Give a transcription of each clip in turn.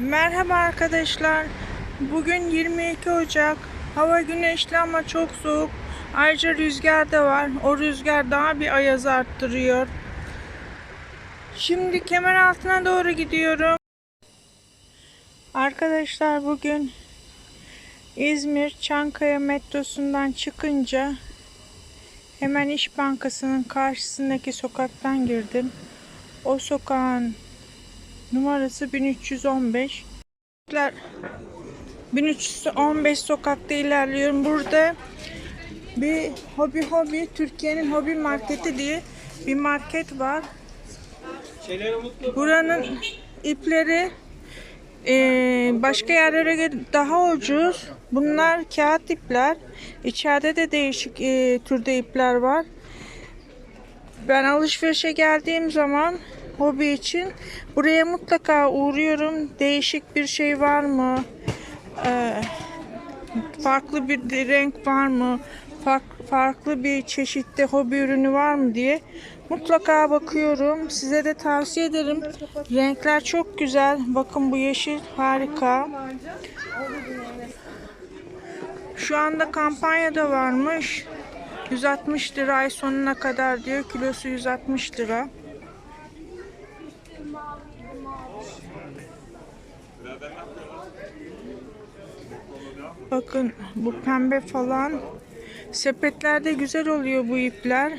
Merhaba arkadaşlar. Bugün 22 Ocak. Hava güneşli ama çok soğuk. Ayrıca rüzgar da var. O rüzgar daha bir ayaz arttırıyor. Şimdi kemer altına doğru gidiyorum. Arkadaşlar bugün İzmir Çankaya metrosundan çıkınca hemen İş Bankası'nın karşısındaki sokaktan girdim. O sokağın numarası 1315. 1315 sokakta ilerliyorum. Burada bir hobi hobi Türkiye'nin hobi marketi diye bir market var. Buranın ipleri eee, başka yerlere göre daha ucuz. Bunlar kağıt ipler. İçeride de değişik eee, türde ipler var. Ben alışverişe geldiğim zaman hobi için buraya mutlaka uğruyorum. Değişik bir şey var mı? Ee, farklı bir renk var mı? Fark- farklı bir çeşitte hobi ürünü var mı diye mutlaka bakıyorum. Size de tavsiye ederim. Renkler çok güzel. Bakın bu yeşil harika. Şu anda kampanyada varmış. 160 lira ay sonuna kadar diyor. Kilosu 160 lira. Bakın bu pembe falan. Sepetlerde güzel oluyor bu ipler.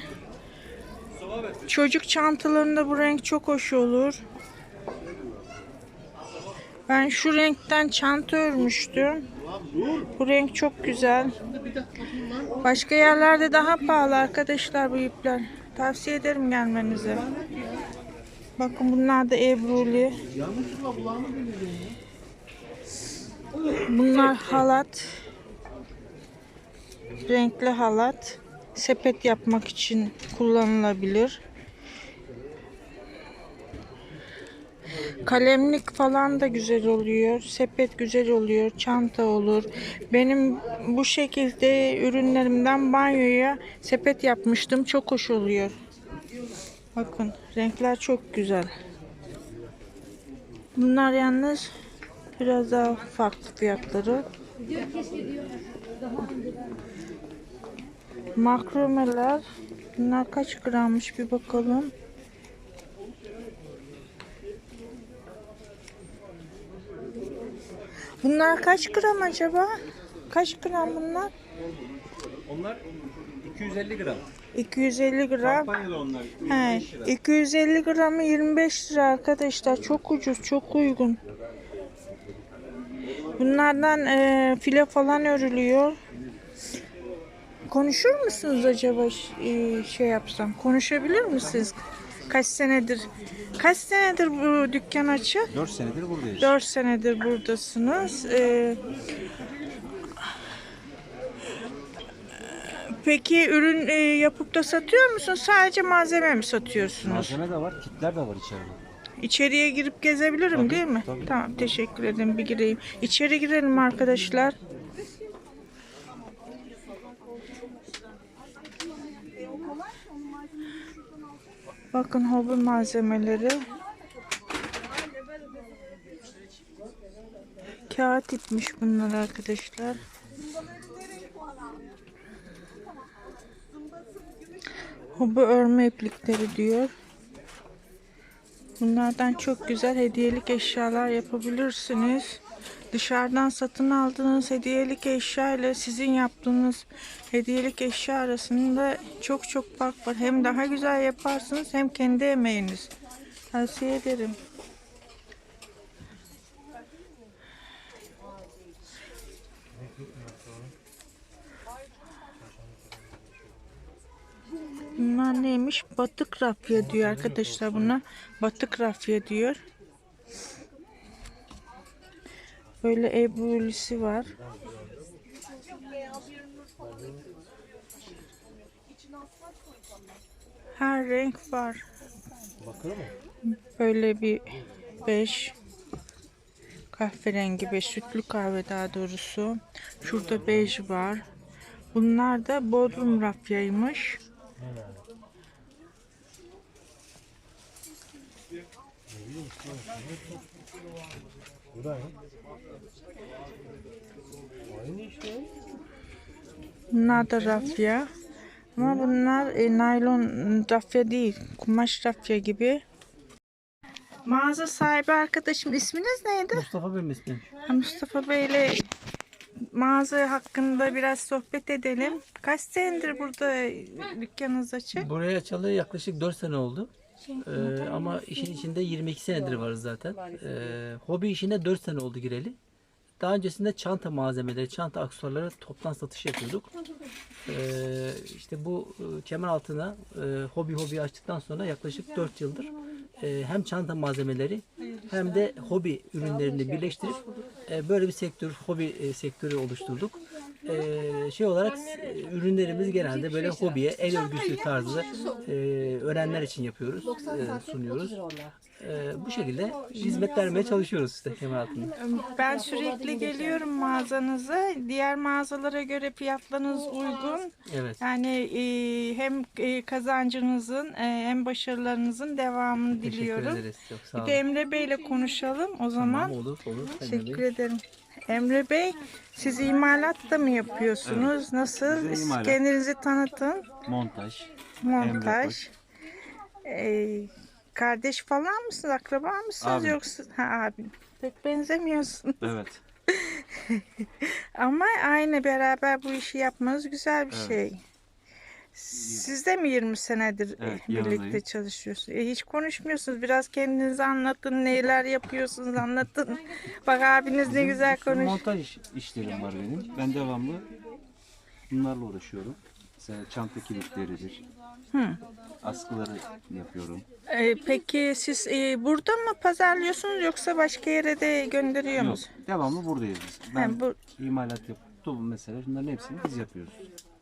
Çocuk çantalarında bu renk çok hoş olur. Ben şu renkten çanta örmüştüm. Bu renk çok güzel. Başka yerlerde daha pahalı arkadaşlar bu ipler. Tavsiye ederim gelmenizi. Bakın bunlar da Ebruli. Bunlar halat. Renkli halat. Sepet yapmak için kullanılabilir. Kalemlik falan da güzel oluyor. Sepet güzel oluyor. Çanta olur. Benim bu şekilde ürünlerimden banyoya sepet yapmıştım. Çok hoş oluyor. Bakın renkler çok güzel. Bunlar yalnız biraz daha farklı fiyatları. Makromeler bunlar kaç grammış bir bakalım. Bunlar kaç gram acaba? Kaç gram bunlar? Onlar 250 gram. 250 gram. Kampanyada onlar. He, 25 lira. 250 gramı 25 lira arkadaşlar. Çok ucuz, çok uygun. Bunlardan e, file falan örülüyor. Konuşur musunuz acaba e, şey yapsam? Konuşabilir misiniz? Kaç senedir? Kaç senedir bu dükkan açık? 4 senedir buradayız. 4 senedir buradasınız. Ee, peki ürün e, yapıp da satıyor musunuz? Sadece malzeme mi satıyorsunuz? Malzeme de var, kitler de var içeride. İçeriye girip gezebilirim Tabii, değil mi? tabii. Tamam teşekkür ederim bir gireyim. İçeri girelim arkadaşlar. Bakın hobi malzemeleri. Kağıt itmiş bunlar arkadaşlar. Hobi örme iplikleri diyor. Bunlardan çok güzel hediyelik eşyalar yapabilirsiniz. Dışarıdan satın aldığınız hediyelik eşya ile sizin yaptığınız hediyelik eşya arasında çok çok fark var. Hem daha güzel yaparsınız hem kendi emeğiniz. Tavsiye ederim. Bunlar neymiş? Batık rafya diyor arkadaşlar buna. Batık rafya diyor. Böyle ebrulisi var. Her renk var. Böyle bir beş kahverengi ve sütlü kahve daha doğrusu. Şurada bej var. Bunlar da Bodrum rafyaymış. Bu da Aynı işte. Bunlar da rafya. Ama bunlar e, naylon rafya değil. Kumaş rafya gibi. Mağaza sahibi arkadaşım isminiz neydi? Mustafa benim ismim. Ha, Mustafa Bey ile mağaza hakkında biraz sohbet edelim. Kaç senedir burada dükkanınız açık? Buraya açalı yaklaşık 4 sene oldu. Ee, ama işin içinde 22 senedir varız zaten. Ee, hobi işine 4 sene oldu gireli. Daha öncesinde çanta malzemeleri, çanta aksesuarları toptan satış yapıyorduk. Ee, işte bu e, kemer altına e, hobi hobi açtıktan sonra yaklaşık 4 yıldır e, hem çanta malzemeleri hem de hobi ürünlerini birleştirip e, böyle bir sektör, hobi e, sektörü oluşturduk. E, şey olarak e, ürünlerimiz genelde böyle hobiye, el örgüsü tarzı e, öğrenenler için yapıyoruz, e, sunuyoruz. E, bu şekilde hizmet vermeye çalışıyoruz işte kemer altında. Ben sürekli geliyorum mağazanıza. Diğer mağazalara göre fiyatlarınız uygun. Evet. Yani e, hem e, kazancınızın e, hem başarılarınızın devamını Teşekkür diliyorum. ederiz. Çok sağ Bir olun. de Emre Bey ile konuşalım o zaman. Tamam, olur, olur. Teşekkür ederim. Emre Bey, siz imalat da mı yapıyorsunuz? Nasıl? Bize imalat. Kendinizi tanıtın. montaj. Montaj. Ee, kardeş falan mısınız? Akraba mısınız Abim. yoksa? Ha abim. Pek benzemiyorsun. Evet. Ama aynı beraber bu işi yapmanız güzel bir Evet. şey. Siz de mi 20 senedir Evet, e, birlikte yanındayım. çalışıyorsunuz? E, hiç konuşmuyorsunuz. Biraz kendinizi anlatın. Neler yapıyorsunuz anlatın. Bak abiniz ne güzel Şu konuş. Montaj iş- işlerim var benim. Ben devamlı bunlarla uğraşıyorum. Mesela çanta kilitleridir. Hı. Askıları yapıyorum. E, peki siz e, burada mı pazarlıyorsunuz yoksa başka yere de gönderiyor Yok, musunuz? devamlı buradayız biz. Ha, Ben bu, imalat yap, toplum mesela bunların hepsini biz yapıyoruz.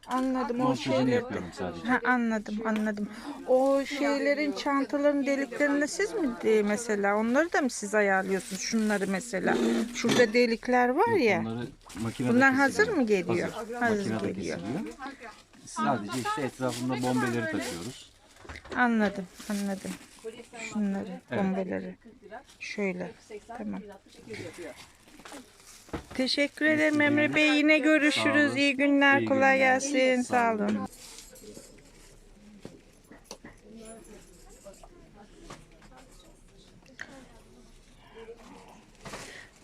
Anladım o Montajını şeyleri. yapıyorum sadece. Ha, anladım anladım. O şeylerin çantaların deliklerini siz mi de, mesela onları da mı siz ayarlıyorsunuz şunları mesela? Şurada delikler var ya. Onları makinede Bunlar hazır mı geliyor? Hazır. Hazır makinede geliyor. kesiliyor. Sadece işte etrafında bombeleri takıyoruz. Anladım anladım. Şunları bombeleri. Şöyle. Tamam. Teşekkür ederim Emre Bey. Yine görüşürüz. İyi günler. İyi Kolay günler. gelsin. Sağ olun.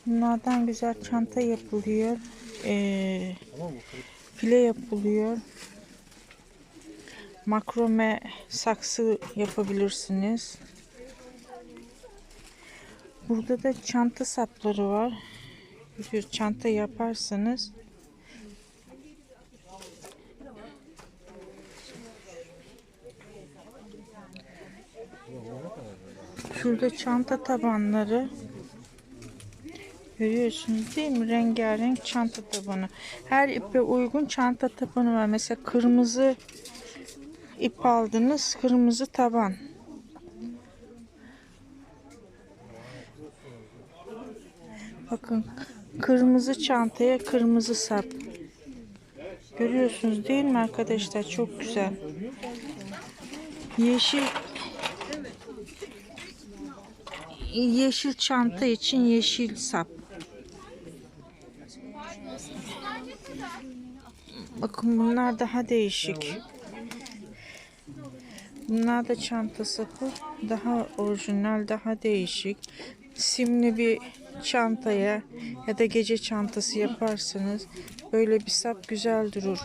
Bunlardan güzel çanta yapılıyor. Ee, file yapılıyor. Makrome saksı yapabilirsiniz. Burada da çanta sapları var. Bir çanta yaparsanız Şurada çanta tabanları Görüyorsunuz değil mi? Rengarenk çanta tabanı. Her ipe uygun çanta tabanı var. Mesela kırmızı ip aldınız. Kırmızı taban. Bakın kırmızı çantaya kırmızı sap. Görüyorsunuz değil mi arkadaşlar? Çok güzel. Yeşil yeşil çanta için yeşil sap. Bakın bunlar daha değişik. Bunlar da çanta sapı. Daha orijinal, daha değişik. Simli bir çantaya ya da gece çantası yaparsanız böyle bir sap güzel durur.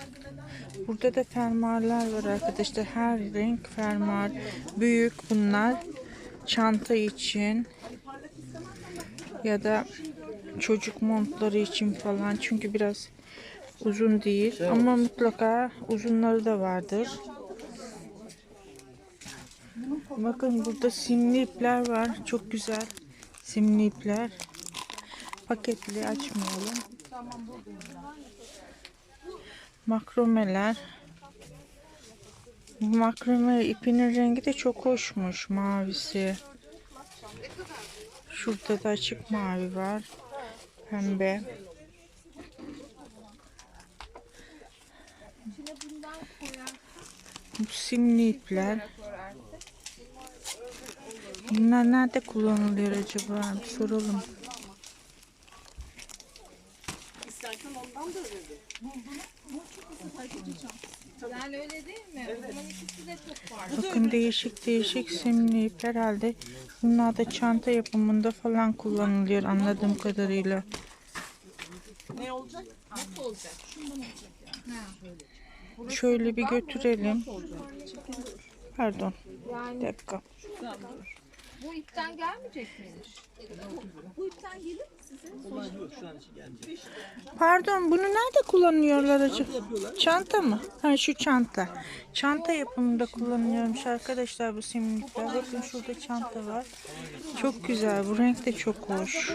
Burada da fermuarlar var arkadaşlar. Her renk fermuar. Büyük bunlar. Çanta için ya da çocuk montları için falan. Çünkü biraz uzun değil ama mutlaka uzunları da vardır. Bakın burada simli ipler var. Çok güzel. Simli ipler. Paketli açmayalım. Makromeler. Bu makrome ipinin rengi de çok hoşmuş. Mavisi. Şurada da açık mavi var. Pembe. Simli ipler. Bunlar nerede kullanılıyor acaba? Bir soralım. Yani öyle değil mi? O zaman ikisi de çok var. Bakın değişik değişik simli ip herhalde. Bunlar da çanta yapımında falan kullanılıyor anladığım kadarıyla. Şöyle bir götürelim. Pardon. Bir dakika. Bu ipten gelmeyecek miymiş? Bu ipten gelir mi size? Pardon bunu nerede kullanıyorlar acaba? Çanta mı? Ha şu çanta. Çanta yapımında kullanılıyormuş arkadaşlar bu simlikler. Bakın şurada çanta var. Çok güzel. Bu renk de çok hoş.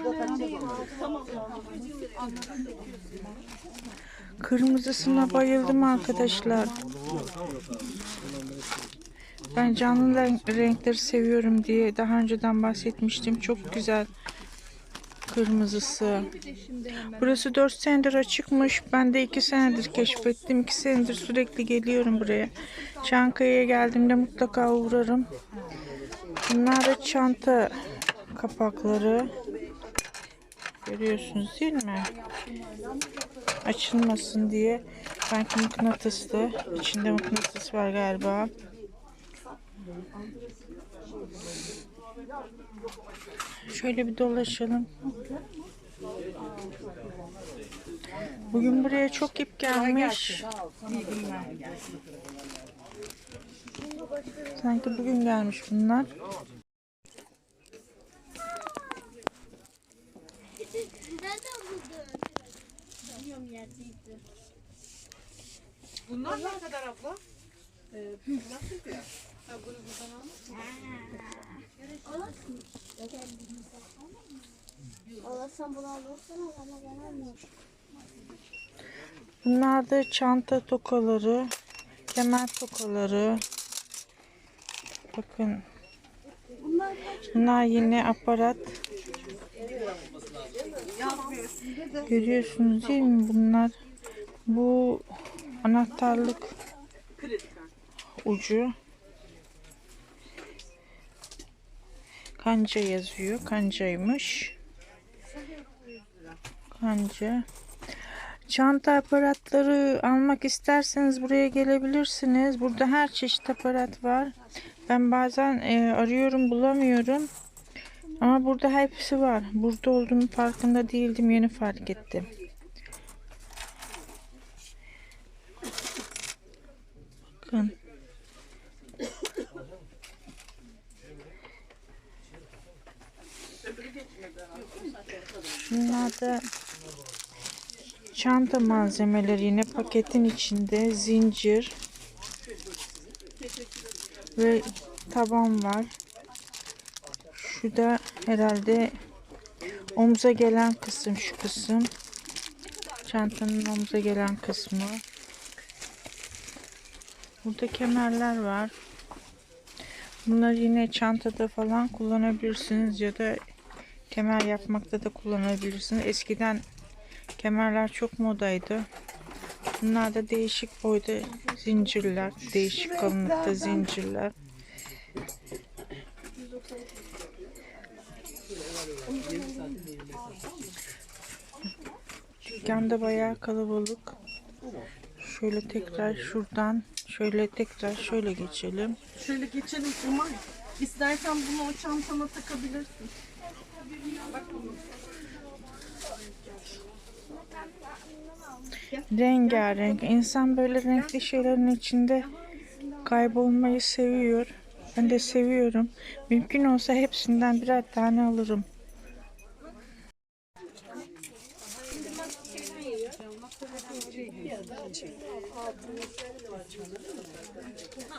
Kırmızısına bayıldım arkadaşlar. Ben canlı renk- renkleri seviyorum diye daha önceden bahsetmiştim. Çok güzel kırmızısı. Burası 4 senedir açıkmış. Ben de 2 senedir keşfettim. 2 senedir sürekli geliyorum buraya. Çankaya'ya geldiğimde mutlaka uğrarım. Bunlar da çanta kapakları. Görüyorsunuz değil mi? Açılmasın diye. Sanki mıknatıslı. İçinde mıknatıs var galiba. Şöyle bir dolaşalım. Bugün buraya çok ip gelmiş. Sanki bugün gelmiş bunlar. Nereden buldun? Bilmiyorum yerdeydi. Bunlar ne kadar abla? Alasın bunu alırsan al ama ben almıyorum. Bunlar da çanta tokaları, kemer tokaları. Bakın. Bunlar yine aparat. Görüyorsunuz değil mi bunlar? Bu anahtarlık ucu. Kanca yazıyor. Kancaymış. Kanca. Çanta aparatları almak isterseniz buraya gelebilirsiniz. Burada her çeşit aparat var. Ben bazen e, arıyorum bulamıyorum. Ama burada hepsi var. Burada olduğumu farkında değildim. Yeni fark ettim. Bakın. Şunlar da çanta malzemeleri yine paketin içinde zincir ve taban var. Şu da herhalde omuza gelen kısım şu kısım. Çantanın omuza gelen kısmı. Burada kemerler var. Bunları yine çantada falan kullanabilirsiniz ya da kemer yapmakta da kullanabilirsiniz. Eskiden kemerler çok modaydı. Bunlar da değişik boyda zincirler, değişik kalınlıkta zincirler. Dükkanda bayağı kalabalık. Şöyle tekrar şuradan, şöyle tekrar şöyle geçelim. Şöyle geçelim Umay. İstersen bunu o çantana takabilirsin. Rengarenk. İnsan böyle renkli şeylerin içinde kaybolmayı seviyor. Ben de seviyorum. Mümkün olsa hepsinden birer tane alırım.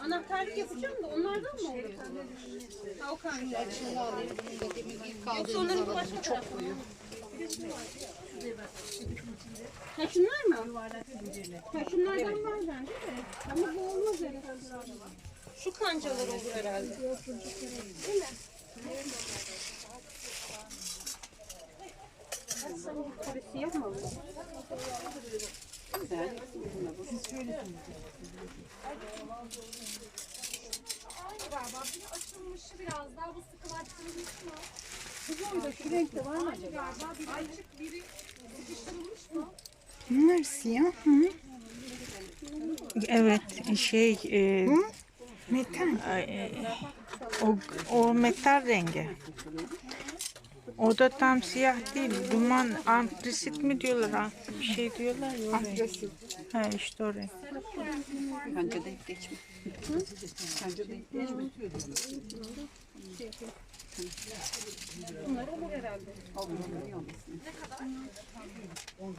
Anahtarlık yapacağım da onlardan mı olur? Ha o kadar. Yoksa onların başka koyu. Ha şunlar mı? Ha şunlardan var bende de. Ama bu olmaz herhalde. Şu kancalar olur herhalde. Değil mi? Birisi yok mu? aynı galiba. Biri açılmışı biraz daha bu sıkılaştırılmış mı? Bunlar siyah mı? Evet şey e, Metal. Ay, o, o metal rengi. O da tam siyah değil. Duman antrasit mi diyorlar? ant- Bir şey diyorlar ya. Antrasit. Ha işte o renk. Bence de geçme. Bence de geçme bakın. Bunlar olur herhalde. Olur olur. Iyi. Ne kadar? 10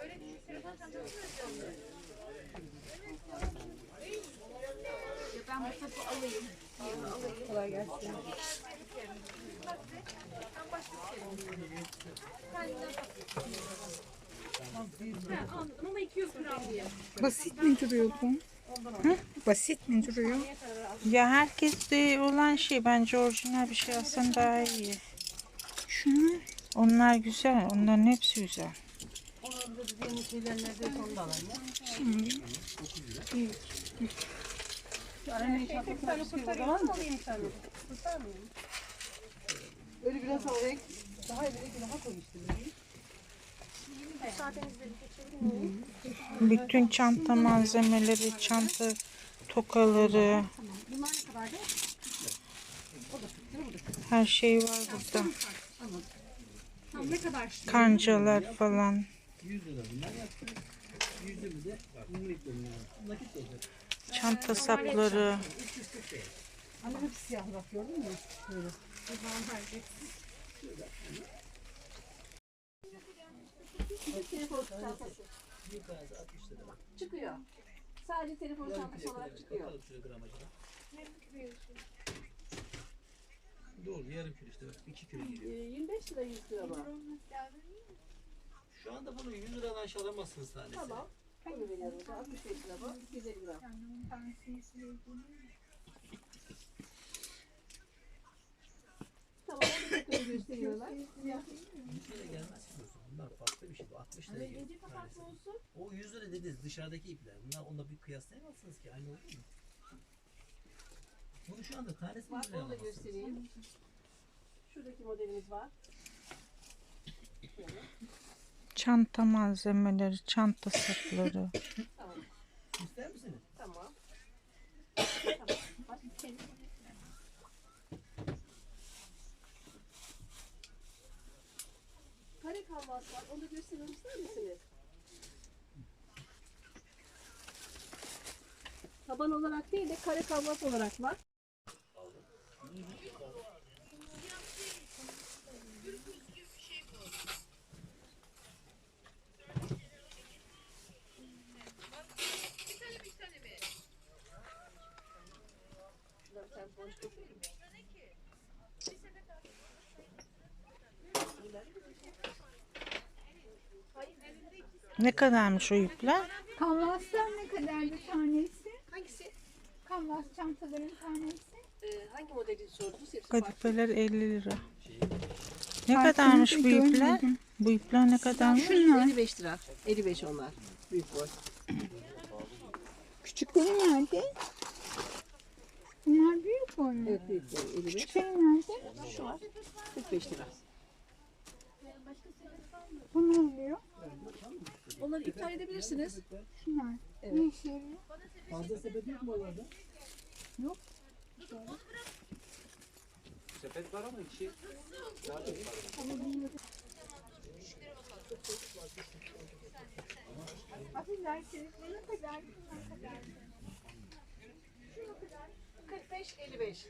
Böyle düşünsene zaten çok. Ama 200 gram diye. Basit mi duruyor bu? Hı? Basit mi duruyor? Ya herkeste olan şey bence orijinal bir şey alsan daha iyi. Şunlar. Onlar güzel. Onların hepsi güzel. Öyle biraz alayım. Daha evdeki daha koy işte. Bütün çanta malzemeleri, çanta tokaları. Her şey var burada. Tam ne kadar? Kancalar falan. 100 lira bunlar yaptım. 120 de bak bunu bekliyorum yani. Nakit de olacak. Çanta sapları. Ama hep siyah bak gördün mü? Böyle. Çıkıyor. Sadece telefon çantası olarak çıkıyor. Doğru yarım kilo işte bak 2 kilo geliyor. 25 lira 100 lira var. Şu anda bunu 100 liradan aşağı alamazsınız tanesi. Tamam. Bunu veriyorum. 65 lira bu. 250 gram. Tamam, onu gösteriyorlar. Şöyle. Bunlar farklı bir şey. Bu 60 lira tanesi. O 100 lira dediniz dışarıdaki ipler. Bunlar onunla bir kıyaslayamazsınız ki. Aynı olur mu? Bunu şu anda tanesi 100 Bak liraya onu da göstereyim. Şuradaki modelimiz var. Çanta malzemeleri, çanta sapları. İster misiniz? Tamam. tamam. Bak, senin- Kare kanvas var. Onu da gösterir ister misiniz? Taban olarak değil de kare kanvas olarak var. Ne kadarmış o ipler? Kanvaslar ne kadardı tanesi? Hangisi? Kanvas çantaların tanesi. Ee, hangi modeli sordunuz? Hepsi Kadifeler 50 lira. Ne Farkını kadarmış da bu ipler? görmedim. Bu ipler ne kadarmış? Şunlar. 55 lira. 55 onlar. Büyük boy. Küçükleri nerede? Bunlar büyük boy mu? Evet büyük boy. 55. Küçükleri nerede? Şu var. 45 lira. Bu ne oluyor? Onları iptal edebilirsiniz. Şunlar. Ne yarıyor? Fazla sepet yok mu oralarda? Sepet var ama içi Affedersiniz ne kadar? 45 55.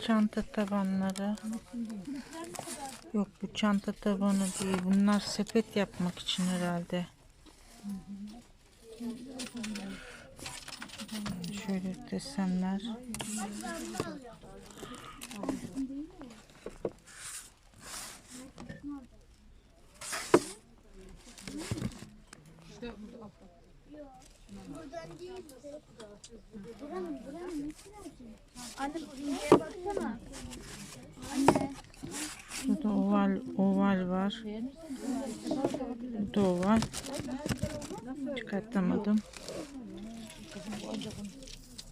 Çanta tabanları. Yok bu çanta tabanı değil. Bunlar sepet yapmak için herhalde. Şöyle desenler. Buradan değil. Bu inceye. Burada oval oval var. Burada oval. Çıkartamadım.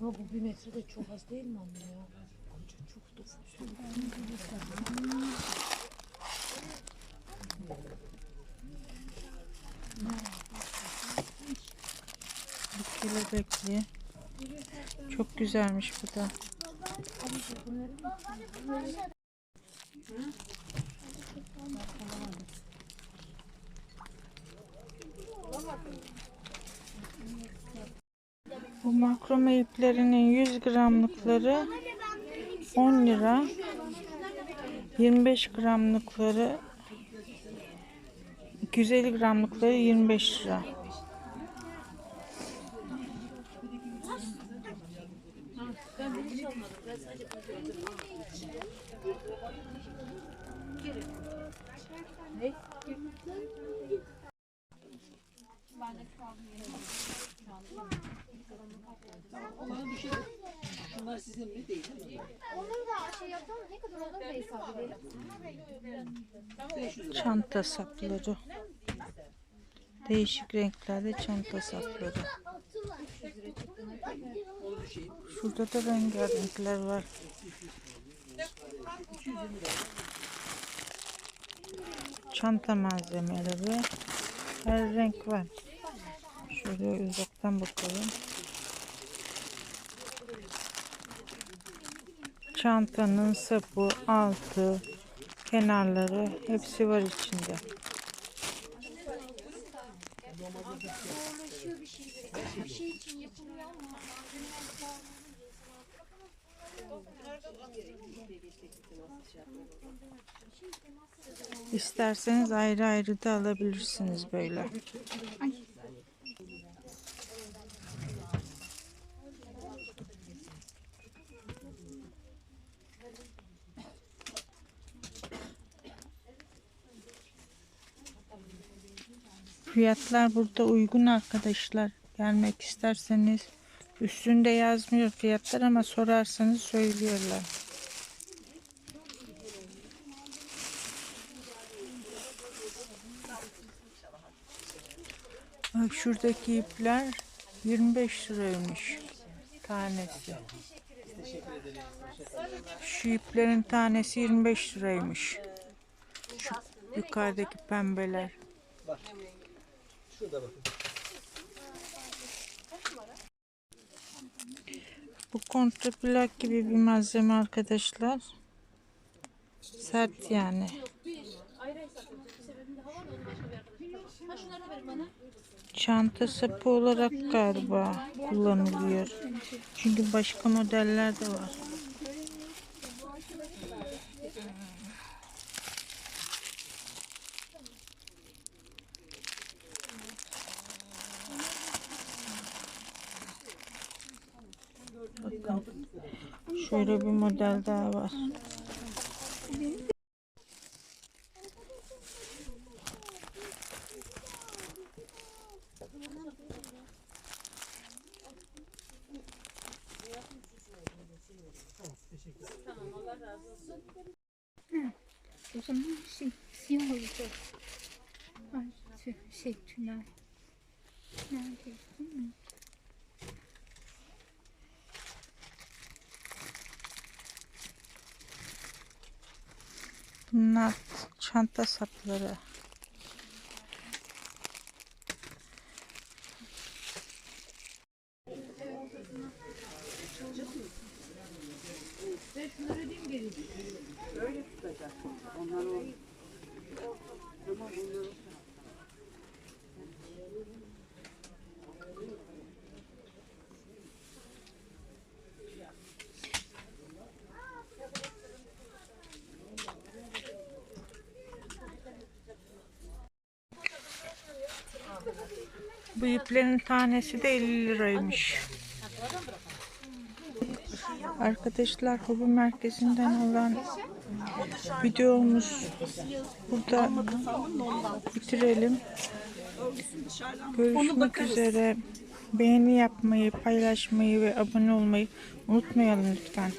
Ama bu bir metre de çok az değil mi ya? Bir kelebekli. Çok güzelmiş bu da. Bu makrome iplerinin 100 gramlıkları 10 lira. 25 gramlıkları 250 gramlıkları 25 lira. Bunlar sizin mi değil mi? Onu da şey yapalım ne kadar olur da hesap edelim. Çanta sapları. Değişik renklerde çanta sapları. Şurada da rengarenkler var. Çanta malzemeleri. Her renk var. Şöyle uzaktan bakalım. Çantanın sapı, altı, kenarları hepsi var içinde. İsterseniz ayrı ayrı da alabilirsiniz böyle. Fiyatlar burada uygun arkadaşlar. Gelmek isterseniz üstünde yazmıyor fiyatlar ama sorarsanız söylüyorlar. Bak şuradaki ipler 25 liraymış tanesi. Şu iplerin tanesi 25 liraymış. Şu yukarıdaki pembeler. Şurada bakın. Bu kontraplak gibi bir malzeme arkadaşlar. Sert yani. Çanta sapı olarak galiba kullanılıyor. Çünkü başka modeller de var. Bakın. Şöyle bir model daha var. O zaman şey, siyah olacak. Ay, şey, şey tünel. Nerede? Bunlar çanta sapları. Bu iplerin tanesi de 50 liraymış. Arkadaşlar hobi merkezinden olan videomuz burada bitirelim. Görüşmek üzere. Beğeni yapmayı, paylaşmayı ve abone olmayı unutmayalım lütfen.